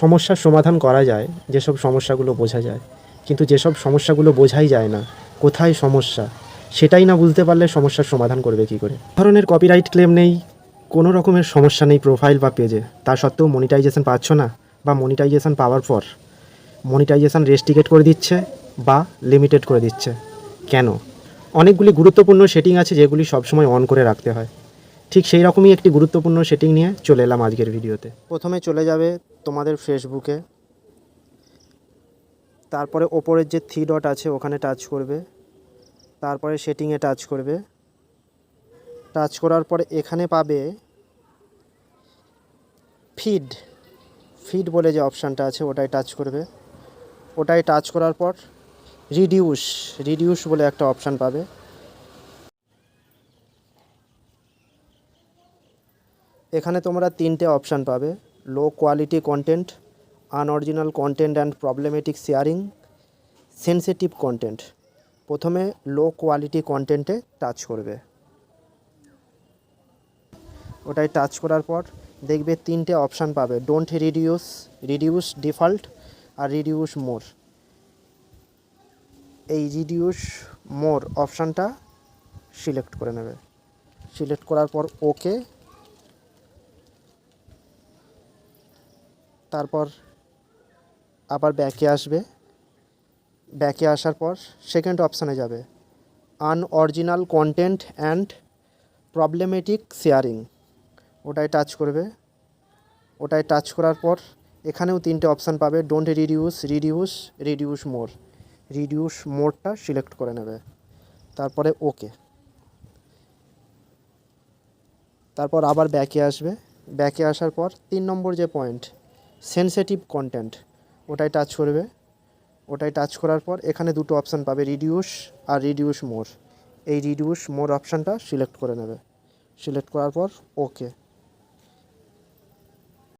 সমস্যার সমাধান করা যায়, যেসব সমস্যাগুলো বোঝা যায়। কিন্তু যেসব সমস্যাগুলো বোঝাই যায় না, কোথায় সমস্যা, সেটাই না বুঝতে পারলে সমস্যার সমাধান করবে কী করে? ধরনের কপিরাইট ক্লেম নেই, কোনো রকমের সমস্যা নেই প্রোফাইল বা পেজে তা সত্ত্বেও মনিটাইজেশন পাচ্ছ না, বা মনিটাইজেশন পাওয়ার পর মনিটাইজেশন রেস্ট্রিকেট করে দিচ্ছে, বা লিমিটেড করে দিচ্ছে। কেন? অনেকগুলি গুরুত্বপূর্ণ সেটিং আছে যেগুলি সবসময় অন করে রাখতে হয়। ঠিক সেই রকমই একটি গুরুত্বপূর্ণ সেটিং নিয়ে চলে এলাম আজকের ভিডিওতে। প্রথমে চলে যাবে তোমাদের ফেসবুকে তারপরে ওপরের যে থ্রি ডট আছে ওখানে টাচ করবে। তারপরে সেটিংয়ে টাচ করবে। টাচ করার পরে এখানে পাবে ফিড ফিড বলে যে অপশানটা আছে ওটাই টাচ করবে। ওটাই টাচ করার পর রিডিউস রিডিউস বলে একটা অপশান পাবে। এখানে তোমরা তিনটে অপশান পাবে। Low quality content unoriginal content and problematic sharing sensitive content প্রথমে লো কোয়ালিটি কন্টেন্টে টাচ করবে। ওটাই টাচ করার পর দেখবে তিনটে অপশান পাবে। ডোন্ট রিডিউস রিডিউস ডিফল্ট আর রিডিউস মোর এই রিডিউস মোর অপশানটা সিলেক্ট করে নেবে। সিলেক্ট করার পর ওকে তারপর আবার ব্যাকে আসবে। ব্যাকে আসার পর সেকেন্ড অপশানে যাবে। Unoriginal content and problematic sharing ওটাই টাচ করবে। ওটাই টাচ করার পর এখানেও তিনটে অপশান পাবে। Don't reduce reduce reduce more reduce মোরটা select করে নেবে। তারপরে ওকে তারপর আবার ব্যাকে আসবে। ব্যাকে আসার পর তিন নম্বর যে পয়েন্ট সেন্সিটিভ কন্টেন্ট ওটাই টাচ করবে। ওটাই টাচ করার পর এখানে দুটো অপশান পাবে রিডিউস আর রিডিউস মোর এই রিডিউস মোর অপশানটা সিলেক্ট করে নেবে। সিলেক্ট করার পর ওকে